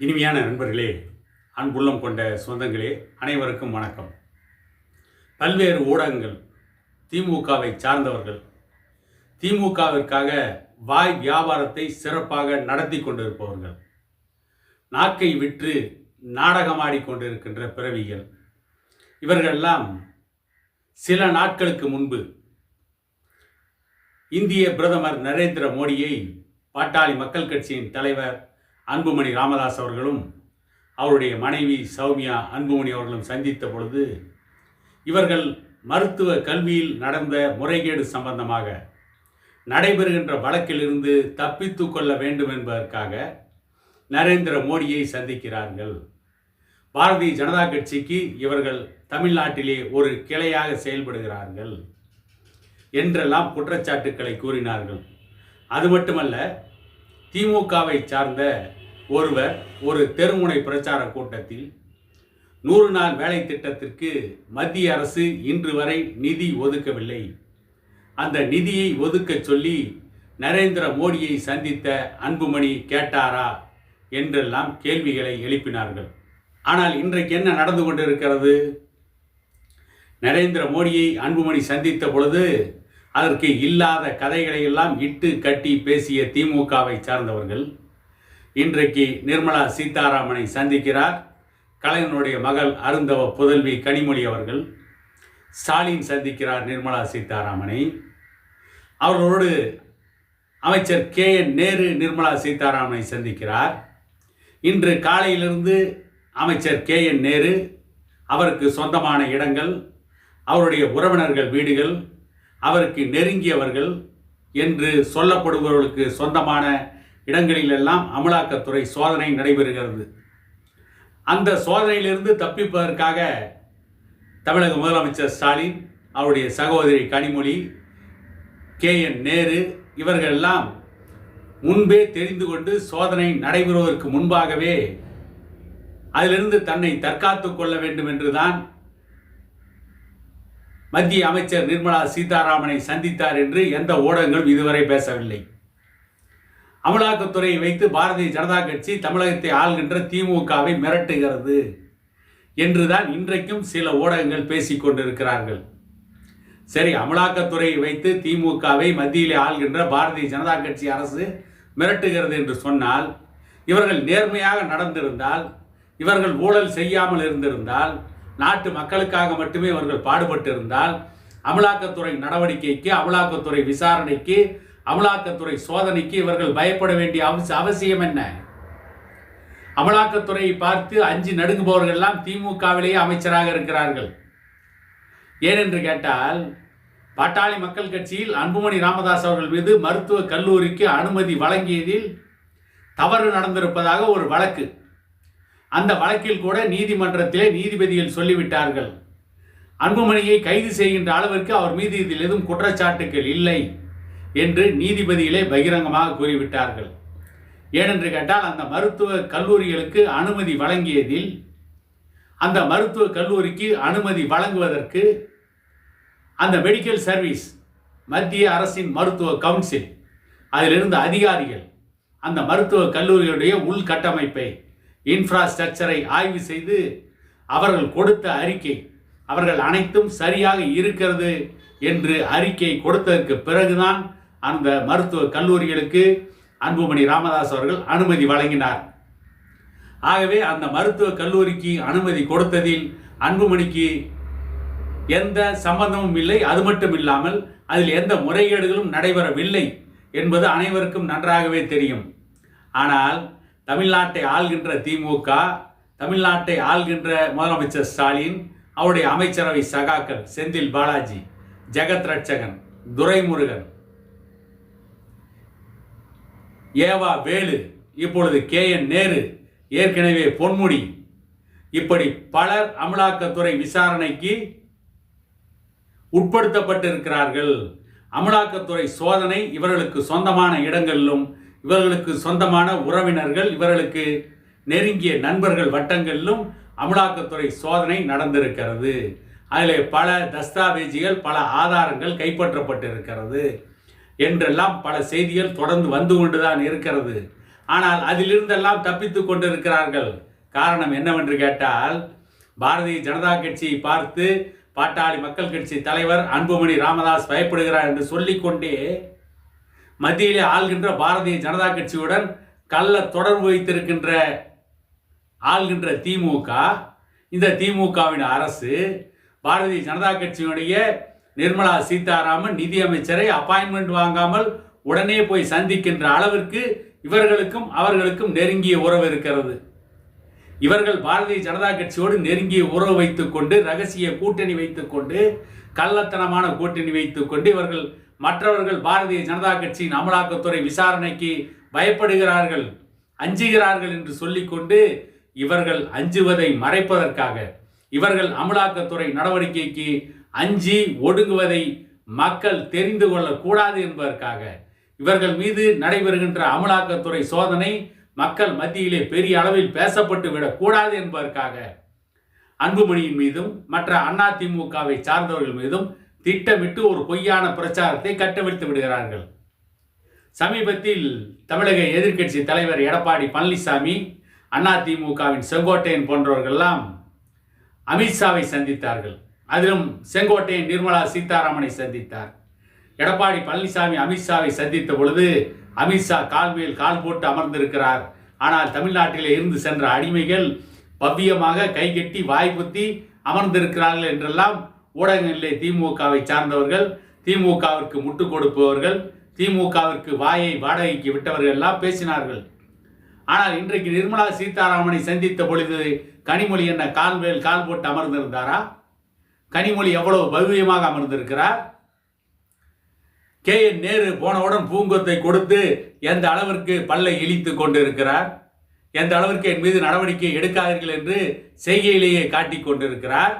இனிமையான நண்பர்களே அன்புள்ளம் கொண்ட சொந்தங்களே அனைவருக்கும் வணக்கம். பல்வேறு ஊடகங்கள் திமுகவை சார்ந்தவர்கள் திமுகவிற்காக வாய் வியாபாரத்தை சிறப்பாக நடத்தி கொண்டிருப்பவர்கள் நாக்கை விற்று நாடகமாடி கொண்டிருக்கின்ற பிறவிகள் இவர்களெல்லாம் சில நாட்களுக்கு முன்பு இந்திய பிரதமர் நரேந்திர மோடியை பாட்டாளி மக்கள் கட்சியின் தலைவர் அன்புமணி ராமதாஸ் அவர்களும் அவருடைய மனைவி சௌமியா அன்புமணி அவர்களும் சந்தித்த பொழுது இவர்கள் மருத்துவ கல்வியில் நடந்த முறைகேடு சம்பந்தமாக நடைபெறுகின்ற வழக்கிலிருந்து தப்பித்து கொள்ள வேண்டும் என்பதற்காக நரேந்திர மோடியை சந்திக்கிறார்கள். பாரதிய ஜனதா கட்சிக்கு இவர்கள் தமிழ்நாட்டிலே ஒரு கிளையாக செயல்படுகிறார்கள் என்றெல்லாம் குற்றச்சாட்டுக்களை கூறினார்கள். அது மட்டுமல்ல திமுகவை சார்ந்த ஒருவர் ஒரு தெருமுனை பிரச்சார கூட்டத்தில் நூறு நாள் வேலை திட்டத்திற்கு மத்திய அரசு இன்று வரை நிதி ஒதுக்கவில்லை. அந்த நிதியை ஒதுக்கச் சொல்லி நரேந்திர மோடியை சந்தித்த அன்புமணி கேட்டாரா? என்றெல்லாம் கேள்விகளை எழுப்பினார்கள். ஆனால் இன்றைக்கு என்ன நடந்து கொண்டிருக்கிறது? நரேந்திர மோடியை அன்புமணி சந்தித்த பொழுது அதற்கு இல்லாத கதைகளை எல்லாம் இட்டு கட்டி பேசிய திமுகவை சார்ந்தவர்கள் இன்றைக்கு நிர்மலா சீதாராமனை சந்திக்கிறார். கலைஞனுடைய மகள் அருந்தவ புதல்வி கனிமொழி அவர்கள் ஸ்டாலின் சந்திக்கிறார் நிர்மலா சீதாராமனை. அவர்களோடு அமைச்சர் கே என் நேரு நிர்மலா சீதாராமனை சந்திக்கிறார். இன்று காலையிலிருந்து அமைச்சர் கே என் நேரு அவருக்கு சொந்தமான இடங்கள் அவருடைய உறவினர்கள் வீடுகள் அவருக்கு நெருங்கியவர்கள் என்று சொல்லப்படுபவர்களுக்கு சொந்தமான இடங்களிலெல்லாம் அமலாக்கத்துறை சோதனை நடைபெறுகிறது. அந்த சோதனையிலிருந்து தப்பிப்பதற்காக தமிழக முதலமைச்சர் ஸ்டாலின் அவருடைய சகோதரி கனிமொழி கே என் நேரு இவர்களெல்லாம் முன்பே தெரிந்து கொண்டு சோதனை நடைபெறுவதற்கு முன்பாகவே அதிலிருந்து தன்னை தற்காத்து கொள்ள வேண்டும் என்றுதான் மத்திய அமைச்சர் நிர்மலா சீதாராமனை சந்தித்தார் என்று எந்த ஊடகங்களும் இதுவரை பேசவில்லை. அமலாக்கத்துறையை வைத்து பாரதிய ஜனதா கட்சி தமிழகத்தை ஆள்கின்ற திமுகவை மிரட்டுகிறது என்றுதான் இன்றைக்கும் சில ஊடகங்கள் பேசிக்கொண்டிருக்கிறார்கள் சரி அமலாக்கத்துறையை வைத்து திமுகவை மத்தியிலே ஆள்கின்ற பாரதிய ஜனதா கட்சி அரசு மிரட்டுகிறது என்று சொன்னால் இவர்கள் நேர்மையாக நடந்திருந்தால் இவர்கள் ஊழல் செய்யாமல் இருந்திருந்தால் நாட்டு மக்களுக்காக மட்டுமே இவர்கள் பாடுபட்டு இருந்தால் அமலாக்கத்துறை நடவடிக்கைக்கு அமலாக்கத்துறை விசாரணைக்கு அமலாக்கத்துறை சோதனைக்கு இவர்கள் பயப்பட வேண்டிய அவசியம் என்ன? அமலாக்கத்துறையை பார்த்து அஞ்சு நடுங்குபவர்கள் எல்லாம் திமுகவிலேயே அமைச்சராக இருக்கிறார்கள். ஏனென்று கேட்டால் பாட்டாளி மக்கள் கட்சியில் அன்புமணி ராமதாஸ் அவர்கள் மீது மருத்துவ கல்லூரிக்கு அனுமதி வழங்கியதில் தவறு நடந்திருப்பதாக ஒரு வழக்கு. அந்த வழக்கில் கூட நீதிமன்றத்திலே நீதிபதிகள் சொல்லிவிட்டார்கள். அன்புமணியை கைது செய்கின்ற அளவிற்கு அவர் மீது இதில் எதுவும் குற்றச்சாட்டுகள் இல்லை. என்று நீதிபதிகளே பகிரங்கமாக கூறிவிட்டார்கள். ஏனென்று கேட்டால் அந்த மருத்துவ கல்லூரிகளுக்கு அனுமதி வழங்கியதில் அந்த மருத்துவ கல்லூரிக்கு அனுமதி வழங்குவதற்கு அந்த மெடிக்கல் சர்வீஸ் மத்திய அரசின் மருத்துவ கவுன்சில் அதிலிருந்த அதிகாரிகள் அந்த மருத்துவ கல்லூரிகளுடைய உள்கட்டமைப்பை இன்ஃப்ராஸ்ட்ரக்சரை ஆய்வு செய்து அவர்கள் கொடுத்த அறிக்கை அவர்கள் அனைத்தும் சரியாக இருக்கிறது என்று அறிக்கை கொடுத்ததற்கு பிறகுதான் அந்த மருத்துவ கல்லூரிகளுக்கு அன்புமணி ராமதாஸ் அவர்கள் அனுமதி வழங்கினார். ஆகவே அந்த மருத்துவ கல்லூரிக்கு அனுமதி கொடுத்ததில் அன்புமணிக்கு எந்த சம்பந்தமும் இல்லை. அது மட்டும் இல்லாமல் அதில் எந்த முறைகேடுகளும் நடைபெறவில்லை என்பது அனைவருக்கும் நன்றாகவே தெரியும். ஆனால் தமிழ்நாட்டை ஆள்கின்ற திமுக தமிழ்நாட்டை ஆள்கின்ற முதலமைச்சர் ஸ்டாலின் அவருடைய அமைச்சரவை சகாக்கள் செந்தில் பாலாஜி ஜெகத் ரட்சகன் துரைமுருகன் ஏவா வேலு இப்பொழுது கே என் நேரு ஏற்கனவே பொன்முடி. இப்படி பலர் அமலாக்கத்துறை விசாரணைக்கு உட்படுத்தப்பட்டிருக்கிறார்கள். அமலாக்கத்துறை சோதனை இவர்களுக்கு சொந்தமான இடங்களிலும் இவர்களுக்கு சொந்தமான உறவினர்கள் இவர்களுக்கு நெருங்கிய நண்பர்கள் வட்டங்களிலும் அமலாக்கத்துறை சோதனை நடந்திருக்கிறது. அதில் பல தஸ்தாவேஜிகள் பல ஆதாரங்கள் கைப்பற்றப்பட்டிருக்கிறது. என்றெல்லாம் பல செய்திகள் தொடர்ந்து வந்து கொண்டுதான் இருக்கிறது. ஆனால் அதிலிருந்தெல்லாம் தப்பித்து கொண்டிருக்கிறார்கள். காரணம் என்னவென்று கேட்டால் பாரதிய ஜனதா கட்சியை பார்த்து பாட்டாளி மக்கள் கட்சி தலைவர் அன்புமணி ராமதாஸ் பயப்படுகிறார் என்று சொல்லிக்கொண்டே மத்தியிலே ஆள்கின்ற பாரதிய ஜனதா கட்சியுடன் கள்ள தொடர்பு வைத்திருக்கின்ற ஆள்கின்ற திமுக இந்த திமுகவின் அரசு பாரதிய ஜனதா கட்சியினுடைய நிர்மலா சீதாராமன் நிதியமைச்சரை அப்பாயின்மெண்ட் வாங்காமல் உடனே போய் சந்திக்கின்ற அளவிற்கு இவர்களுக்கும் அவர்களுக்கும் நெருங்கிய உறவு இருக்கிறது. இவர்கள் பாரதிய ஜனதா கட்சியோடு நெருங்கிய உறவு வைத்துக்கொண்டு ரகசிய கூட்டணி வைத்துக்கொண்டு கள்ளத்தனமான கூட்டணி வைத்துக்கொண்டு இவர்கள் மற்றவர்கள் பாரதிய ஜனதா கட்சியின் அமலாக்கத்துறை விசாரணைக்கு பயப்படுகிறார்கள் அஞ்சுகிறார்கள் என்று சொல்லிக்கொண்டு இவர்கள் அஞ்சுவதை மறைப்பதற்காக இவர்கள் அமலாக்கத்துறை நடவடிக்கைக்கு அஞ்சி ஒடுங்குவதை மக்கள் தெரிந்து கொள்ளக்கூடாது என்பதற்காக இவர்கள் மீது நடைபெறுகின்ற அமலாக்கத்துறை சோதனை மக்கள் மத்தியிலே பெரிய அளவில் பேசப்பட்டு விடக்கூடாது என்பதற்காக அன்புமணியின் மீதும் மற்ற அதிமுகவை சார்ந்தவர்கள் மீதும் திட்டமிட்டு ஒரு பொய்யான பிரச்சாரத்தை கட்டவிழ்த்து விடுகிறார்கள். சமீபத்தில் தமிழக எதிர்க்கட்சி தலைவர் எடப்பாடி பழனிசாமி அதிமுகவின் செங்கோட்டையன் போன்றவர்கள்லாம் அமித்ஷாவை சந்தித்தார்கள். அதிலும் செங்கோட்டையன் நிர்மலா சீதாராமனை சந்தித்தார். எடப்பாடி பழனிசாமி அமித்ஷாவை சந்தித்த பொழுது அமித்ஷா கால் மேல் கால் போட்டு அமர்ந்திருக்கிறார். ஆனால் தமிழ்நாட்டிலே இருந்து சென்ற அடிமைகள் பவ்யமாக கைகட்டி வாய்ப்புத்தி அமர்ந்திருக்கிறார்கள் என்றெல்லாம் ஊடகங்களிலே திமுகவை சார்ந்தவர்கள் திமுகவிற்கு முட்டு கொடுப்பவர்கள் திமுகவிற்கு வாயை வாடகைக்கு விட்டவர்கள் எல்லாம் பேசினார்கள். ஆனால் இன்றைக்கு நிர்மலா சீதாராமனை சந்தித்த பொழுது கனிமொழி என்ன கால் மேல் கால் போட்டு அமர்ந்திருந்தாரா? கனிமொழி எவ்வளவு பவ்யமாக அமர்ந்திருக்கிறார்? கே என் நேரு போனவுடன் பூங்கொத்தை கொடுத்து எந்த அளவிற்கு பல்லை இழித்து கொண்டிருக்கிறார்? எந்த அளவிற்கு என் மீது நடவடிக்கை எடுக்காதீர்கள் என்று செய்கையிலேயே காட்டிக் கொண்டிருக்கிறார்.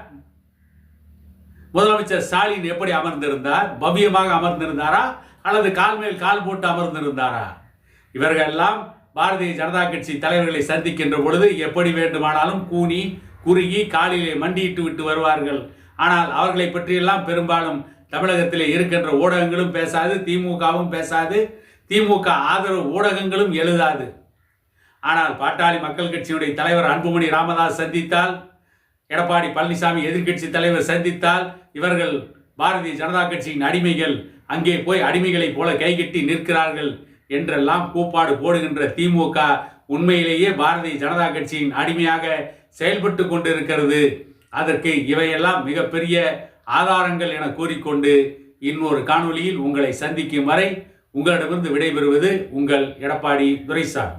முதலமைச்சர் ஸ்டாலின் எப்படி அமர்ந்திருந்தார்? பவ்யமாக அமர்ந்திருந்தாரா? அல்லது கால் மேல் கால் போட்டு அமர்ந்திருந்தாரா? இவர்கள் எல்லாம் பாரதிய ஜனதா கட்சி தலைவர்களை சந்திக்கின்ற பொழுது எப்படி வேண்டுமானாலும் கூனி குறுகி காலிலே மண்டியிட்டு விட்டு வருவார்கள். ஆனால் அவர்களை பற்றியெல்லாம் பெரும்பாலும் தமிழகத்தில் இருக்கின்ற ஊடகங்களும் பேசாது திமுகவும் பேசாது திமுக ஆதரவு ஊடகங்களும் எழுதாது. ஆனால் பாட்டாளி மக்கள் கட்சியுடைய தலைவர் அன்புமணி ராமதாஸ் சந்தித்தால் எடப்பாடி பழனிசாமி எதிர்க்கட்சி தலைவர் சந்தித்தால் இவர்கள் பாரதிய ஜனதா கட்சியின் அடிமைகள் அங்கே போய் அடிமைகளைப் போல கைகட்டி நிற்கிறார்கள் என்றெல்லாம் கூப்பாடு போடுகின்ற திமுக உண்மையிலேயே பாரதிய ஜனதா கட்சியின் அடிமையாக செயல்பட்டு கொண்டிருக்கிறது. அதற்கு இவையெல்லாம் மிகப்பெரிய ஆதாரங்கள் என கூறிக்கொண்டு இன்னொரு காணொலியில் உங்களை சந்திக்கும் வரை உங்களிடமிருந்து விடைபெறுவது உங்கள் எடப்பாடி துரைசாமி.